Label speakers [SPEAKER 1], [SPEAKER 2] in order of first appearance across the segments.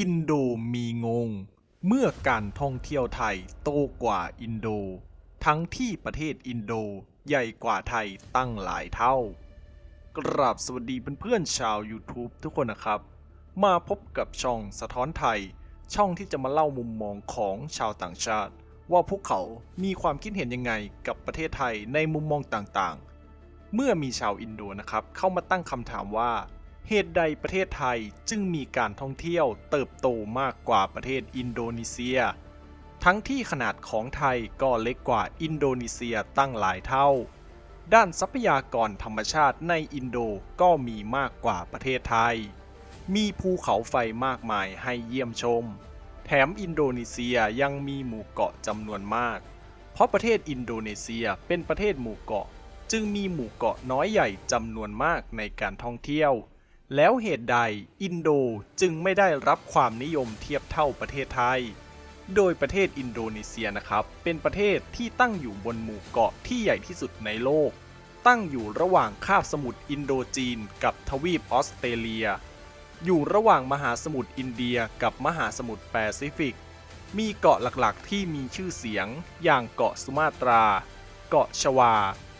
[SPEAKER 1] อินโดมีงง เมื่อการท่องเที่ยวไทยโตกว่าอินโด ทั้งที่ประเทศอินโดใหญ่กว่าไทยตั้งหลายเท่า กราบสวัสดีเพื่อนๆชาว YouTube ทุกคนนะครับ มาพบกับช่องสะท้อนไทย ช่องที่จะมาเล่ามุมมองของชาวต่างชาติ ว่าพวกเขามีความคิดเห็นยังไงกับประเทศไทยในมุมมองต่างๆ เมื่อมีชาวอินโดนะครับเข้ามาตั้งคำถามว่า เหตุใดประเทศไทยจึงมีการท่องเที่ยวเติบโตมากกว่าประเทศอินโดนีเซีย ทั้งที่ขนาดของไทยก็เล็กกว่าอินโดนีเซียตั้งหลายเท่า ด้านทรัพยากรธรรมชาติในอินโดก็มีมากกว่าประเทศไทย มีภูเขาไฟมากมายให้เยี่ยมชม แถมอินโดนีเซียยังมีหมู่เกาะจำนวนมาก เพราะประเทศอินโดนีเซียเป็นประเทศหมู่เกาะ จึงมีหมู่เกาะน้อยใหญ่จำนวนมากในการท่องเที่ยว แล้วเหตุใดอินโดจึงไม่ได้รับความนิยมเทียบเท่าประเทศไทย โดยประเทศอินโดนีเซียนะครับ เป็นประเทศที่ตั้งอยู่บนหมู่เกาะที่ใหญ่ที่สุดในโลก ตั้งอยู่ระหว่างคาบสมุทรอินโดจีน กับทวีปออสเตรเลีย อยู่ระหว่างมหาสมุทรอินเดียกับมหาสมุทรแปซิฟิก มีเกาะหลักๆ ที่มีชื่อเสียง อย่างเกาะสุมาตรา เกาะชวา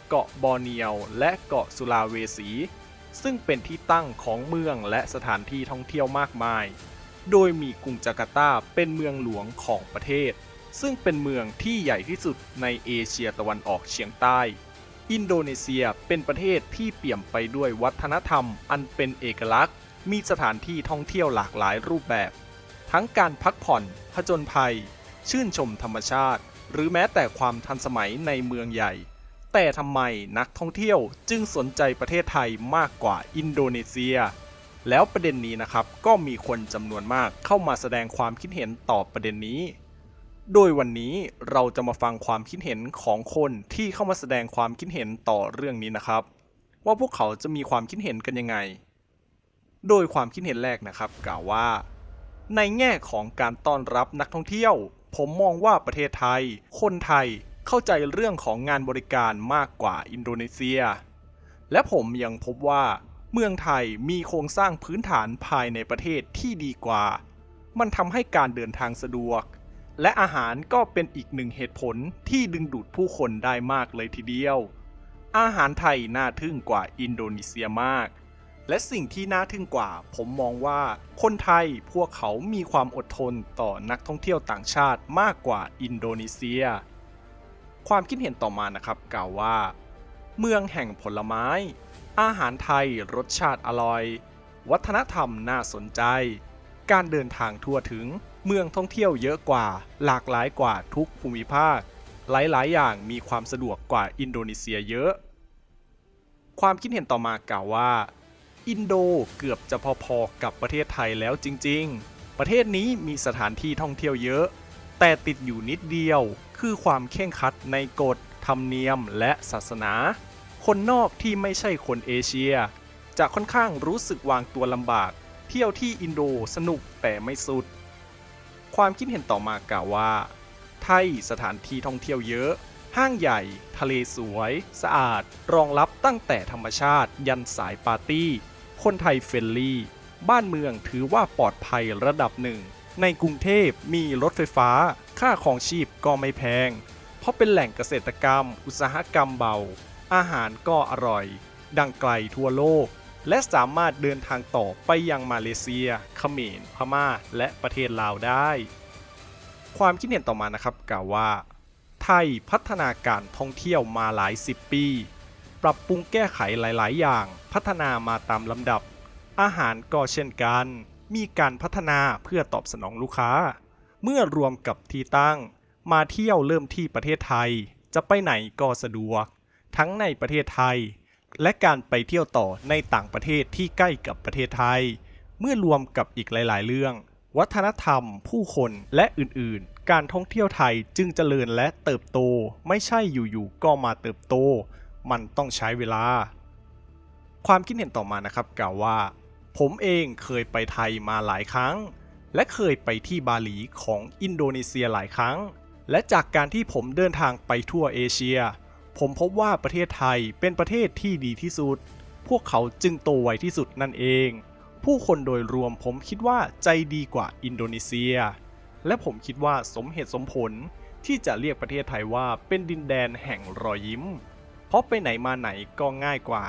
[SPEAKER 1] เกาะบอร์เนียว และเกาะสุลาเวสี ซึ่งเป็นที่ตั้งของเมืองและสถานที่ท่องเที่ยวมากมาย โดยมีกรุงจาการ์ตาเป็นเมืองหลวงของประเทศ ซึ่งเป็นเมืองที่ใหญ่ที่สุดในเอเชียตะวันออกเฉียงใต้ อินโดนีเซียเป็นประเทศที่เปี่ยมไปด้วยวัฒนธรรมอันเป็นเอกลักษณ์ มีสถานที่ท่องเที่ยวหลากหลายรูปแบบ ทั้งการพักผ่อนผจญภัย ชื่นชมธรรมชาติ หรือแม้แต่ความทันสมัยในเมืองใหญ่ แต่ทำไมนักท่องเที่ยวจึงสนใจประเทศไทยมากกว่าอินโดนีเซีย แล้วประเด็นนี้นะครับก็มีคนจำนวนมากเข้ามาแสดงความคิดเห็นต่อประเด็นนี้ โดยวันนี้เราจะมาฟังความคิดเห็นของคนที่เข้ามาแสดงความคิดเห็นต่อเรื่องนี้นะครับ ว่าพวกเขาจะมีความคิดเห็นกันยังไง โดยความคิดเห็นแรกนะครับ กล่าวว่า ในแง่ของการต้อนรับนักท่องเที่ยว ผมมองว่าประเทศไทย คนไทย เข้าใจเรื่องของงานบริการมากกว่าอินโดนีเซีย และผมยังพบว่าเมืองไทยมีโครงสร้างพื้นฐานภายในประเทศที่ดีกว่า มันทำให้การเดินทางสะดวก และอาหารก็เป็นอีกหนึ่งเหตุผลที่ดึงดูดผู้คนได้มากเลยทีเดียว อาหารไทยน่าทึ่งกว่าอินโดนีเซียมาก และสิ่งที่น่าทึ่งกว่า ผมมองว่าคนไทยพวกเขามีความอดทนต่อนักท่องเที่ยวต่างชาติมากกว่าอินโดนีเซีย ความคิดเห็นต่อมานะครับกล่าวว่า เมืองแห่งผลไม้ อาหารไทยรสชาติอร่อย วัฒนธรรมน่าสนใจ การเดินทางทั่วถึงเมืองท่องเที่ยวเยอะกว่า หลากหลายกว่าทุกภูมิภาค หลาย ๆ อย่างมีความสะดวกกว่าอินโดนีเซียเยอะ ความคิดเห็นต่อมากล่าวว่า อินโดเกือบจะพอ ๆ กับประเทศไทยแล้วจริง ๆ ประเทศนี้มีสถานที่ท่องเที่ยวเยอะ แต่ติดอยู่นิดเดียว คือความเข่งคัดในกฎ ธรรมเนียมและศาสนา คนนอกที่ไม่ใช่คนเอเชีย จะค่อนข้างรู้สึกวางตัวลำบาก เที่ยวที่อินโดสนุกแต่ไม่สุด ความคิดเห็นต่อมากล่าวว่า ไทยสถานที่ท่องเที่ยวเยอะ ห้างใหญ่ ทะเลสวย สะอาด รองรับตั้งแต่ธรรมชาติ ยันสายปาร์ตี้ คนไทยเฟรนลี่ บ้านเมืองถือว่าปลอดภัยระดับหนึ่ง ในกรุงเทพมีรถไฟฟ้า ค่าของชีพก็ไม่แพง เพราะเป็นแหล่งเกษตรกรรม อุตสาหกรรมเบา อาหารก็อร่อย ดังไกลทั่วโลก และสามารถเดินทางต่อไปยังมาเลเซีย เขมร พม่า และประเทศลาวได้ ความคิดเห็นต่อมานะครับกล่าวว่า ไทยพัฒนาการท่องเที่ยวมาหลายสิบปี ปรับปรุงแก้ไขหลาย ๆ อย่าง พัฒนามาตามลำดับ อาหารก็เช่นกัน มีการพัฒนาเพื่อตอบสนองลูกค้า เมื่อรวมกับที่ตั้ง มาเที่ยวเริ่มที่ประเทศไทย จะไปไหนก็สะดวก ทั้งในประเทศไทย และการไปเที่ยวต่อในต่างประเทศที่ใกล้กับประเทศไทย เมื่อรวมกับอีกหลาย ๆ เรื่อง วัฒนธรรม ผู้คนและอื่น ๆ การท่องเที่ยวไทยจึงเจริญและเติบโต ไม่ใช่อยู่ ๆ ก็มาเติบโต มันต้องใช้เวลา ความคิดเห็นต่อมานะครับกล่าวว่า ผมเองเคยไปไทยมาหลายครั้ง และเคยไปที่บาหลีของอินโดนีเซียหลายครั้ง และจากการที่ผมเดินทางไปทั่วเอเชีย ผมพบว่าประเทศไทยเป็นประเทศที่ดีที่สุด พวกเขาจึงโตไวที่สุดนั่นเอง
[SPEAKER 2] ผู้คนโดยรวมผมคิดว่าใจดีกว่าอินโดนีเซีย และผมคิดว่าสมเหตุสมผลที่จะเรียกประเทศไทยว่าเป็นดินแดนแห่งรอยยิ้ม เพราะไปไหนมาไหนก็ง่ายกว่า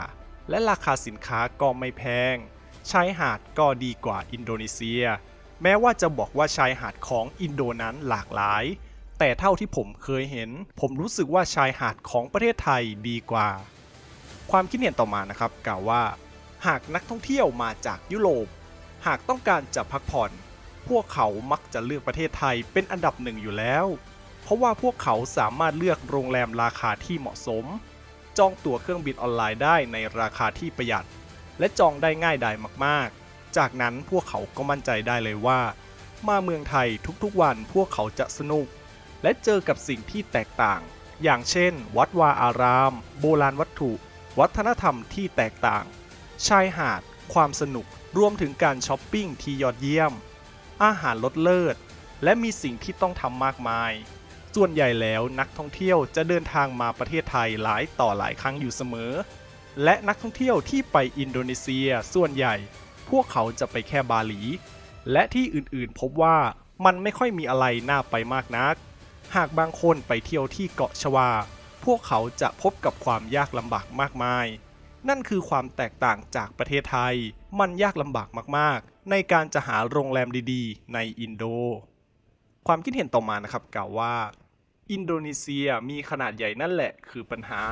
[SPEAKER 2] และราคาสินค้าก็ไม่แพง ชายหาดก็ดีกว่าอินโดนีเซีย แม้ว่าจะบอกว่าชายหาดของอินโดนั้นหลากหลาย แต่เท่าที่ผมเคยเห็น ผมรู้สึกว่าชายหาดของประเทศไทยดีกว่า ความคิดเห็นต่อมานะครับกล่าวว่า หากนักท่องเที่ยวมาจากยุโรป หากต้องการจะพักผ่อน พวกเขามักจะเลือกประเทศไทยเป็นอันดับหนึ่งอยู่แล้ว เพราะว่าพวกเขาสามารถเลือกโรงแรมราคาที่เหมาะสม จองตั๋วเครื่องบินออนไลน์ได้ในราคาที่ประหยัด และจองได้ง่ายดายมากๆ จากนั้นพวกเขาก็มั่นใจได้เลยว่า มาเมืองไทยทุกๆวันพวกเขาจะสนุก และเจอกับสิ่งที่แตกต่าง อย่างเช่น วัดวาอาราม โบราณวัตถุ วัฒนธรรมที่แตกต่าง ชายหาด ความสนุก รวมถึงการช้อปปิ้งที่ยอดเยี่ยม อาหารลดเลิศ และมีสิ่งที่ต้องทำมากมายส่วนใหญ่แล้วนักท่องเที่ยวจะเดินทางมาประเทศไทยหลายต่อหลายครั้งอยู่เสมอ และนักท่องเที่ยวที่ไปอินโดนีเซียส่วนใหญ่ พวกเขาจะไปแค่บาหลี และที่อื่นๆพบว่ามันไม่ค่อยมีอะไรน่าไปมากนัก หากบางคนไปเที่ยวที่เกาะชวา พวกเขาจะพบกับความยากลำบากมากมาย นั่นคือความแตกต่างจากประเทศไทย มันยากลำบากมากๆ ในการจะหาโรงแรมดีๆ ในอินโด ความคิดเห็นต่อมานะครับกล่าวว่า อินโดนีเซียมีขนาดใหญ่นั่นแหละคือปัญหา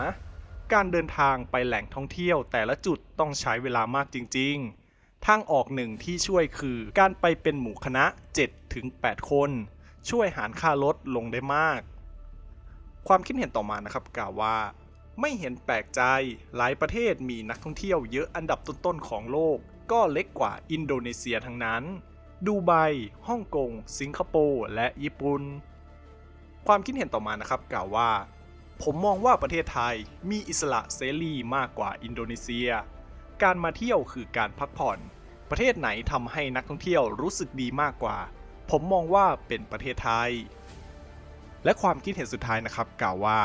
[SPEAKER 2] การเดินทางไปแหล่งท่องเที่ยวแต่ละจุดต้องใช้เวลามากจริง ๆ ทางออกหนึ่งที่ช่วยคือการไปเป็นหมู่คณะ 7-8 คน ช่วยหารค่ารถลงได้มาก ความคิดเห็นต่อมานะครับกล่าวว่า ไม่เห็นแปลกใจหลายประเทศมีนักท่องเที่ยวเยอะอันดับต้นๆของโลก ก็เล็กกว่าอินโดนีเซียทั้งนั้นดูไบฮ่องกง สิงคโปร์ และญี่ปุ่น ความคิดเห็นต่อมานะครับกล่าวว่า ผมมองว่าประเทศไทยมีอิสระเสรีมากกว่าอินโดนีเซีย การมาเที่ยวคือการพักผ่อน ประเทศไหนทำให้นักท่องเที่ยวรู้สึกดีมากกว่า ผมมองว่าเป็นประเทศไทย และความคิดเห็นสุดท้ายนะครับกล่าวว่า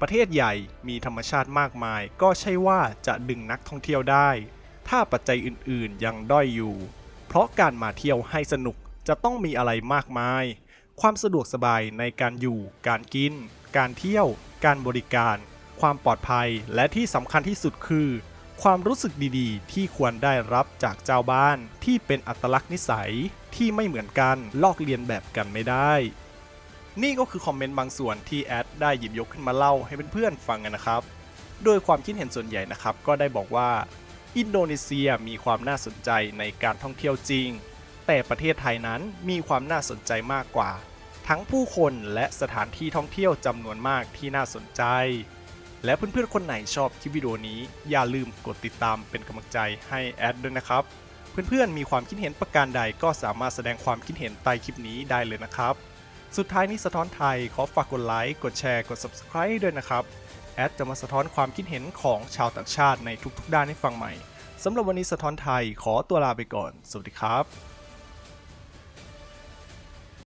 [SPEAKER 2] ประเทศใหญ่มีธรรมชาติมากมาย ก็ใช่ว่าจะดึงนักท่องเที่ยวได้ ถ้าปัจจัยอื่นๆยังด้อยอยู่ เพราะการมาเที่ยวให้สนุกจะต้องมีอะไรมากมาย ความสะดวกสบายในการอยู่ การกิน การเที่ยว การบริการ ความปลอดภัย และที่สำคัญที่สุดคือ ความรู้สึกดีๆ ที่ควรได้รับจากเจ้าบ้านที่เป็นอัตลักษณ์นิสัยที่ไม่เหมือนกันลอกเลียนแบบกันไม่ได้ นี่ก็คือคอมเมนต์บางส่วนที่แอดได้หยิบยกขึ้นมาเล่าให้เพื่อนๆฟังกันนะครับ โดยความคิดเห็นส่วนใหญ่นะครับ ก็ได้บอกว่า อินโดนีเซียมีความน่าสนใจในการท่องเที่ยวจริง แต่ประเทศไทยนั้นมีความน่าสนใจมากกว่า ทั้งผู้คนและสถานที่ท่องเที่ยวจำนวนมากที่น่าสนใจ และเพื่อนๆคนไหนชอบคลิปวิดีโอนี้ อย่าลืมกดติดตามเป็นกำลังใจให้แอดด้วยนะครับ เพื่อนๆมีความคิดเห็นประการใดก็สามารถแสดงความคิดเห็นใต้คลิปนี้ได้เลยนะครับ สุดท้ายนี้สะท้อนไทยขอฝากกดไลค์กดแชร์กด Subscribe ด้วยนะครับแอดจะมาสะท้อนความคิดเห็นของชาวต่างชาติในทุกๆ ด้านให้ฟังใหม่สำหรับวันนี้สะท้อนไทยขอตัวลาไปก่อน สวัสดีครับ